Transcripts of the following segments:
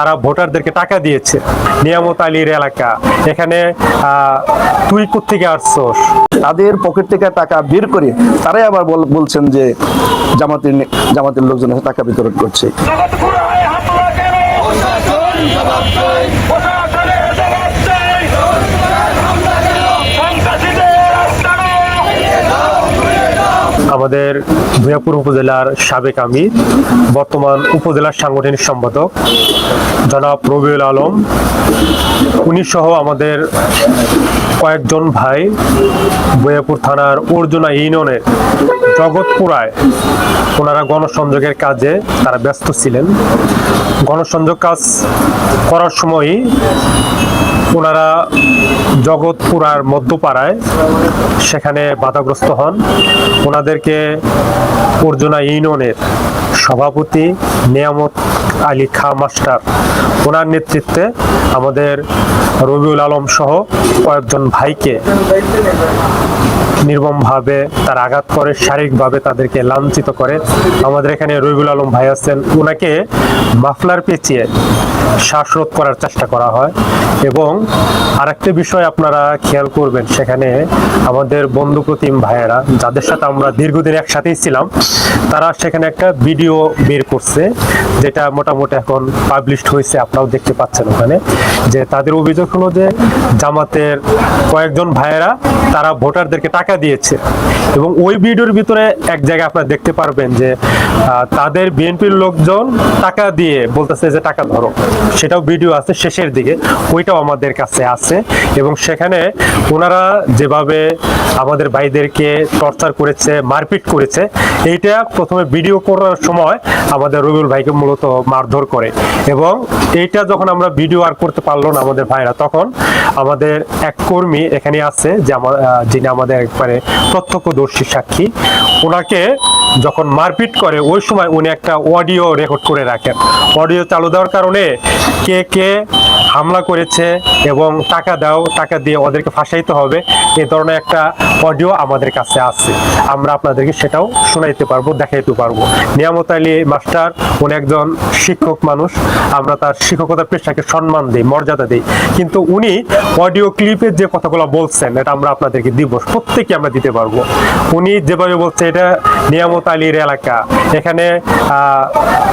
তারা ভোটারদেরকে টাকা দিয়েছে। নিয়ামত আলীর এলাকা। এখানে আহ, তুই কোথেকে আসছোস তাদের পকেট থেকে টাকা বের করে তারাই আবার বলছেন যে জামাতের জামাতের লোকজন এসে টাকা বিতরণ করছে। আমাদের ভূয়াপুর উপজেলার সাবেক আমি, বর্তমান উপজেলার সাংগঠনিক সম্পাদক, জনাব রবিউল আলম। উনি সহ আমাদের কয়েকজন ভাই ভূয়াপুর থানার অর্জুনা ইউনিয়নের জগৎপুরায় ওনারা গণসংযোগের কাজে তারা ব্যস্ত ছিলেন। গণসংযোগ কাজ করার সময়ই ওনারা জগৎপুরার মধ্যপাড়ায় সেখানে বাধাগ্রস্ত হন। ওনাদেরকে অর্জুনা ইউনিয়নের সভাপতি নিয়ামত আলী খা মাস্টার। ওনার নেতৃত্বে আমাদের রবিউল আলম সহ কয়েকজন ভাইকে নির্মমভাবে তার আঘাত করে, শারীরিকভাবে তাদেরকে লাঞ্ছিত করে আমাদের এখানে রবিউল আলম ভাই আছেন। ওনাকে মাফলার পেঁচিয়ে শ্বাসরোধ করার চেষ্টা করা হয় এবং আরেকটা বিষয় আপনারা খেয়াল করবেন, সেখানে আমাদের বন্ধু প্রতিম ভাইয়েরা, যাদের সাথে আমরা দীর্ঘদিন একসাথেই ছিলাম, তারা সেখানে একটা ভিডিও বের করছে, যেটা মোটামুটি এখন পাবলিশড হয়েছে, আপনারাও দেখতে পাচ্ছেন ওখানে, যে তাদের অভিযোগ হলো যে জামাতের কয়েকজন ভাইয়েরা, তারা ভোটারদেরকে টাকা দিয়েছে। এবং ওই ভিডিওর ভিতরে এক জায়গায় আপনারা দেখতে পারবেন যে তাদের বিএনপির লোকজন টাকা দিয়ে বলতেছে যে, টাকা ধরো। সেটাও ভিডিও আছে শেষের দিকে, ওইটাও আমাদের কাছে আছে। এবং সেখানে ওনারা যেভাবে আমাদের ভাইদেরকে টর্চার করেছে, মারপিট করেছে, এইটা প্রথমে ভিডিও করার সময় আমাদের রবিউল ভাইকে মূলত মারধর করে। এবং এইটা যখন আমরা ভিডিও আর করতে পারল না আমাদের ভাইরা, তখন আমাদের এক কর্মী এখানে আছে, যে আমার যিনি আমাদের একবারে প্রত্যক্ষদর্শী সাক্ষী। ওনাকে যখন মারপিট করে, ওই সময় উনি একটা অডিও রেকর্ড করে রাখেন। অডিও চালু দেওয়ার কারণে কে কে হামলা করেছে এবং টাকা দাও, টাকা দিয়ে ওদেরকে ফাঁসাইতে হবে এই ধরনের একটা অডিও আমাদের কাছে আছে। আমরা আপনাদেরকে সেটাও শোনাইতে পারব, দেখাইতে পারব। নিয়ামত আলী মাস্টার, উনি একজন শিক্ষক মানুষ, আমরা তার শিক্ষকতার পেশাকে সম্মান দিই, মর্যাদা দিই। কিন্তু উনি অডিও ক্লিপের যে কথাগুলো বলছেন, এটা আমরা আপনাদেরকে দিব প্রত্যেকে আমরা দিতে পারব। উনি যেভাবে বলছে, এটা নিয়ামত আলীর এলাকা। এখানে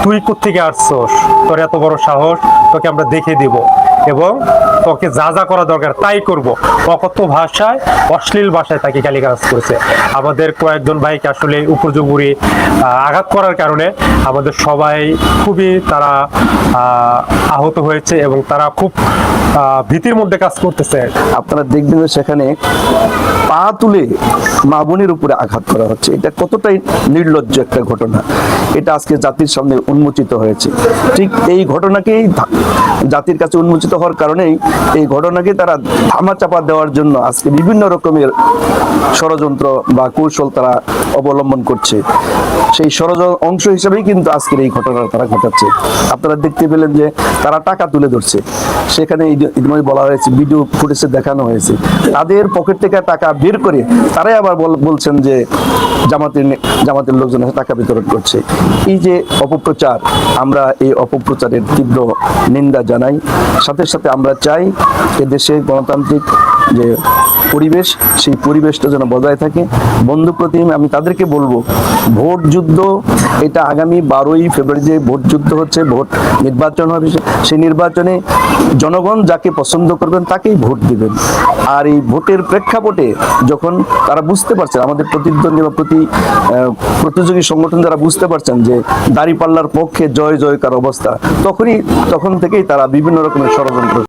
তুই কোথেকে আসছোস? তোর এত বড় সাহস, তোকে আমরা দেখে দিব। এবং তোকে যা যা করা দরকার তাই করব। অকথ্য ভাষায়, অশ্লীল ভাষায় তাকে গালিগালাজ করেছে। আমাদের কয়েকজন ভাইকে আসলে উপযোগী আঘাত করার কারণে আমাদের সবাই খুবই তারা আহত হয়েছে এবং তারা খুব ভীতির মধ্যে কাজ করতেছে। আপনারা দেখবেন সেখানে পা তুলে মা বোনের উপরে আঘাত করা হচ্ছে। এটা কতটাই নির্লজ্জ একটা ঘটনা। এটা আজকে জাতির সামনে উন্মোচিত হয়েছে। ঠিক এই ঘটনাকেই জাতির কাছে উন্মোচিত হওয়ার কারণেই এই ঘটনাকে তারা ধামাচাপা দেওয়ার জন্য আজকে বিভিন্ন রকমের ষড়যন্ত্র বা কৌশল তারা অবলম্বন করছে। সেই ষড়যন্ত্র অংশ হিসেবেই কিন্তু আজকের এই ঘটনা তারা ঘটাচ্ছে। আপনারা দেখতে পেলেন যে তারা টাকা তুলে ধরছে। সেখানে ইতিমধ্যে বলা হয়েছে ভিডিও ফুটেজে দেখানো হয়েছে। তাদের পকেট থেকে টাকা বের করে তারাই আবার বলছেন যে জামাতের জামাতের লোকজন টাকা বিতরণ করছে। এই যে অপপ্রচার, আমরা এই অপপ্রচারের তীব্র নিন্দা জানাই। সাথে সাথে আমরা চাই এদেশে গণতান্ত্রিক যে পরিবেশ, সেই পরিবেশটা যেন বজায় থাকে। বন্ধু প্রতিম, আমি তাদেরকে বলব, ভোট যুদ্ধ, এটা আগামী বারোই ফেব্রুয়ারি যে ভোট যুদ্ধ হচ্ছে, ভোট নির্বাচন হবে সেই নির্বাচনে জনগণ যাকে পছন্দ করবেন, তাকেই ভোট দিবেন। আর এই ভোটের প্রেক্ষাপটে যখন তারা বুঝতে পারছেন, আমাদের প্রতিদ্বন্দ্বী বা প্রতি প্রতিযোগী সংগঠন যারা বুঝতে পারছেন যে দাঁড়িপাল্লার পক্ষে জয় জয়কার অবস্থা, তখনই, তখন থেকেই তারা বিভিন্ন রকমের ষড়যন্ত্র